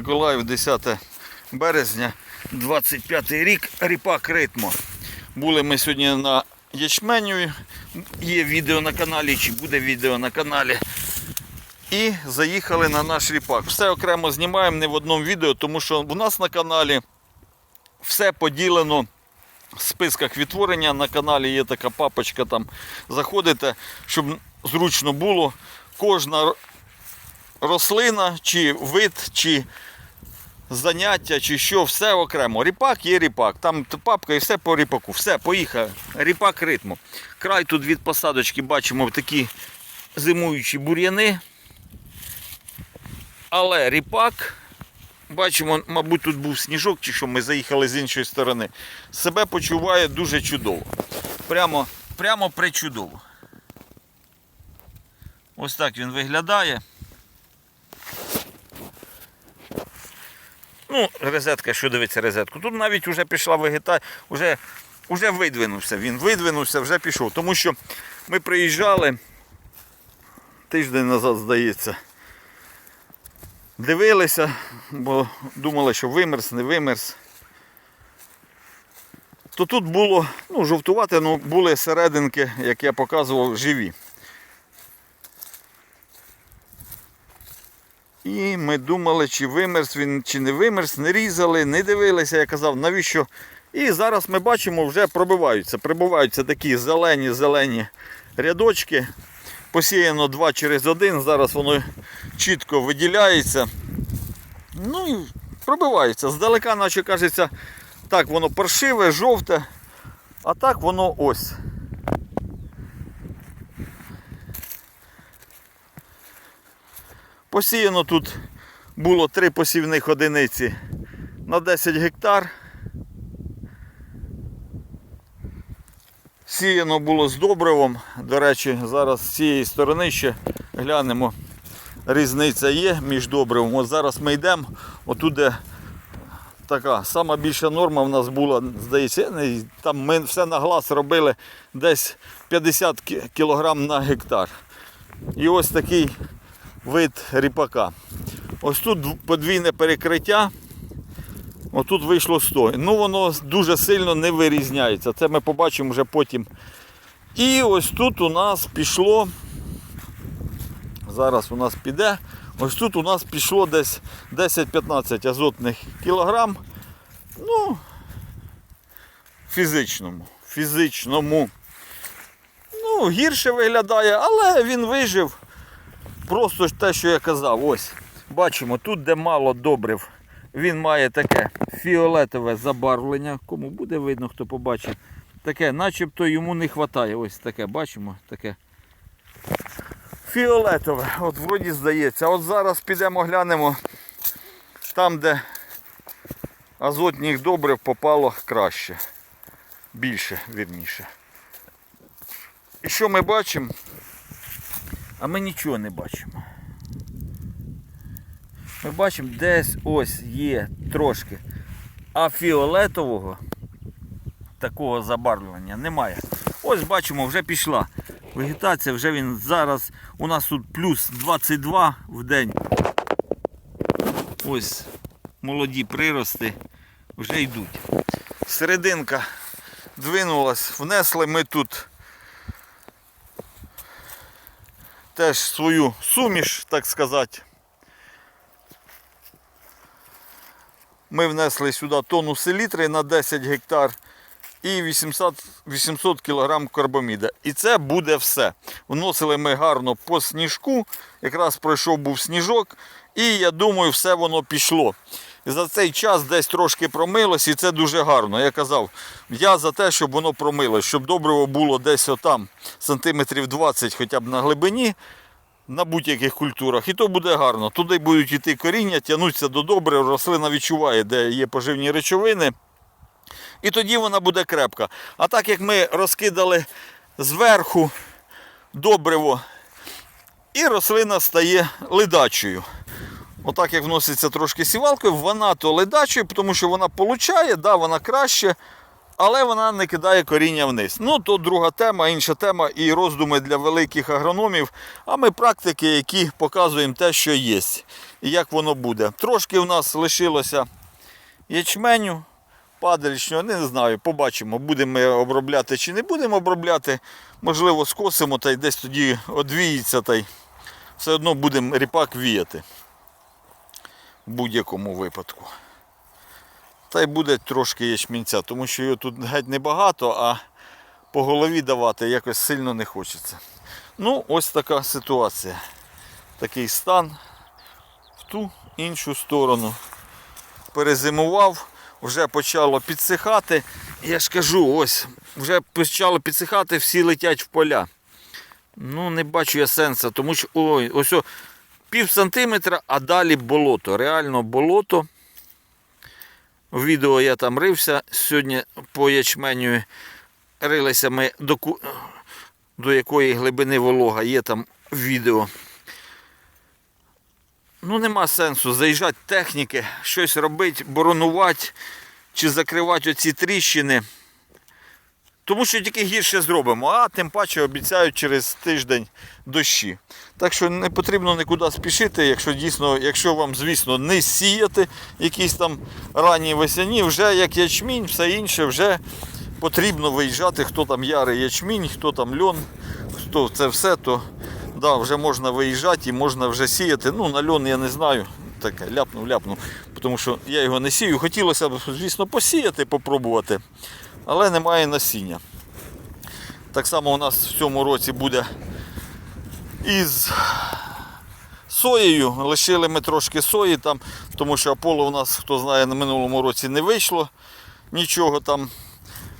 Миколаїв, 10 березня, 25 рік, ріпак ритмо. Були ми сьогодні на ячменю, є відео на каналі, чи буде відео на каналі. І заїхали на наш ріпак. Все окремо знімаємо не в одному відео, тому що у нас на каналі все поділено в списках відтворення. На каналі є така папочка, там заходите, щоб зручно було. Кожна рослина, чи вид, чи заняття, чи що, все окремо. Ріпак є ріпак. Там папка і все по ріпаку. Все, поїхав. Ріпак ритму. Край тут від посадочки бачимо такі зимуючі бур'яни. Але ріпак, бачимо, мабуть, тут був сніжок, чи що ми заїхали з іншої сторони. Себе почуває дуже чудово. Прямо, прямо причудово. Ось так він виглядає. Ну, розетка, що дивиться розетку. Тут навіть вже пішла вегетація, вже, вже видвинувся. Він видвинувся, вже пішов. Тому що ми приїжджали тиждень назад, здається. Дивилися, бо думали, що вимерз, не вимерз. То тут було, ну, жовтувати, ну, були серединки, як я показував, живі. І ми думали, чи вимерз він, чи не вимерз, не різали, не дивилися, я казав, навіщо. І зараз ми бачимо, вже пробиваються. Прибуваються такі зелені-зелені рядочки. Посіяно два через один, зараз воно чітко виділяється. Ну і пробивається. Здалека, наче кажеться, так воно паршиве, жовте, а так воно ось. Посіяно тут було три посівних одиниці на 10 гектар. Сіяно було з добривом. До речі, зараз з цієї сторони ще глянемо. Різниця є між добривом. От зараз ми йдемо, отуди така сама більша норма в нас була, здається, там ми все на глаз робили десь 50 кг на гектар. І ось такий вид ріпака. Ось тут подвійне перекриття. Отут вийшло 100. Ну воно дуже сильно не вирізняється. Це ми побачимо вже потім. І ось тут у нас пішло. Зараз у нас піде. Ось тут у нас пішло десь 10-15 азотних кілограм. Ну, фізичному. Фізичному. Ну, гірше виглядає, але він вижив. Просто те, що я казав, ось. Бачимо, тут, де мало добрив, він має таке фіолетове забарвлення. Кому буде видно, хто побачить. Таке, начебто йому не вистачає. Ось таке, бачимо, таке. Фіолетове, от вроді здається. От зараз підемо глянемо там, де азотних добрив попало краще. Більше, вірніше. І що ми бачимо? А ми нічого не бачимо. Ми бачимо, десь ось є трошки. А фіолетового такого забарвлення немає. Ось бачимо, вже пішла. Вегетація, вже він зараз. У нас тут плюс 22 в день. Ось молоді прирости вже йдуть. Серединка двинулась, внесли ми тут теж свою суміш, так сказати. Ми внесли сюди тонну селітри на 10 гектар і 800, 800 кг карбаміда. І це буде все. Вносили ми гарно по сніжку, якраз пройшов був сніжок, і я думаю, все воно пішло. І за цей час десь трошки промилось, і це дуже гарно. Я казав, я за те, щоб воно промилось, щоб добриво було десь отам сантиметрів 20 хоча б на глибині. На будь-яких культурах, і то буде гарно. Туди будуть йти коріння, тягнуться до добрив, рослина відчуває, де є поживні речовини. І тоді вона буде крепка. А так як ми розкидали зверху добриво, і рослина стає ледачою. Отак як вноситься трошки сівалкою, вона то ледачою, тому що вона получає, да, вона краще, але вона не кидає коріння вниз. Ну, то друга тема, інша тема і роздуми для великих агрономів. А ми практики, які показуємо те, що є. і як воно буде. Трошки в нас лишилося ячменю, падалічнього, не знаю, побачимо, будемо ми обробляти чи не будемо обробляти. Можливо, скосимо та й десь тоді одвіється, та й все одно будемо ріпак віяти. В будь-якому випадку. Та й буде трошки ячмінця, тому що його тут геть небагато, а по голові давати якось сильно не хочеться. Ну, ось така ситуація. Такий стан в ту іншу сторону. Перезимував, вже почало підсихати. Я ж кажу, ось, вже почало підсихати, всі летять в поля. Ну, не бачу я сенсу, тому що ой, ось о, пів сантиметра, а далі болото. Реально болото. В відео я там рився. Сьогодні по ячменю рилися ми до, до якої глибини волога є там відео. Ну, нема сенсу заїжджати техніки, щось робити, боронувати чи закривати оці тріщини. Тому що тільки гірше зробимо, а тим паче обіцяють через тиждень дощі. Так що не потрібно нікуди спішити, якщо дійсно, якщо вам, звісно, не сіяти якісь там ранні весняні, вже як ячмінь, все інше вже потрібно виїжджати, хто там ярий ячмінь, хто там льон, хто це все, то да, вже можна виїжджати і можна вже сіяти. Ну, на льон я не знаю. Таке, ляпнув, ляпнув, тому що я його не сію. Хотілося б, звісно, посіяти, попробувати, але немає насіння. Так само у нас в цьому році буде із соєю. Лишили ми трошки сої там, тому що Аполло у нас, хто знає, на минулому році не вийшло нічого там.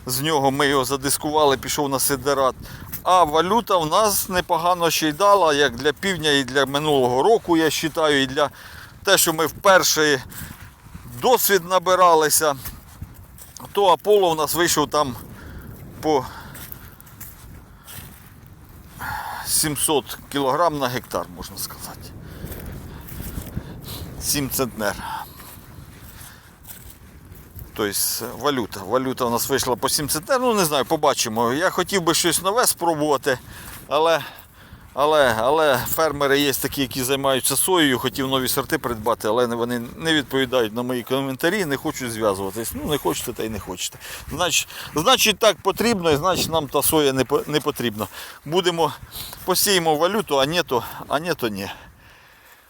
З нього ми його задискували, пішов на сидерат. А валюта в нас непогано ще й дала, як для півдня і для минулого року, я вважаю, і для те, що ми вперше досвід набиралися, то Аполло у нас вийшов там по 700 кілограм на гектар, можна сказати. 7 центнер. Тобто валюта. Валюта у нас вийшла по 7 центнер. Ну не знаю, побачимо. Я хотів би щось нове спробувати, але, але, але фермери є такі, які займаються соєю, хотів нові сорти придбати, але вони не відповідають на мої коментарі, не хочуть зв'язуватись. Ну не хочете та й не хочете. Значить, значить так потрібно, і значить нам та соя не, не потрібна. Будемо посіємо валюту, а ні, то, а ні, то ні.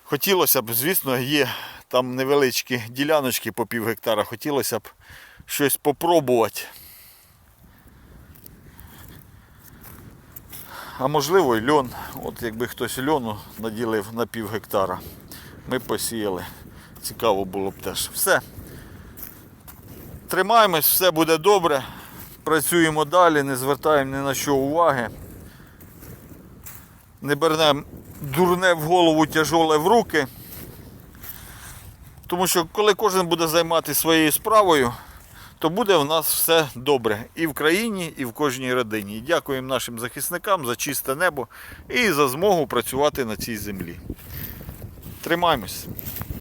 Хотілося б, звісно, є там невеличкі діляночки по пів гектара. Хотілося б щось попробувати. А можливо і льон. От якби хтось льону наділив на пів гектара. Ми посіяли. Цікаво було б теж. Все. Тримаємось, все буде добре. Працюємо далі, не звертаємо ні на що уваги. Не бернемо дурне в голову, тяжоле в руки. Тому що коли кожен буде займатися своєю справою, то буде в нас все добре і в країні, і в кожній родині. Дякуємо нашим захисникам за чисте небо і за змогу працювати на цій землі. Тримаємось.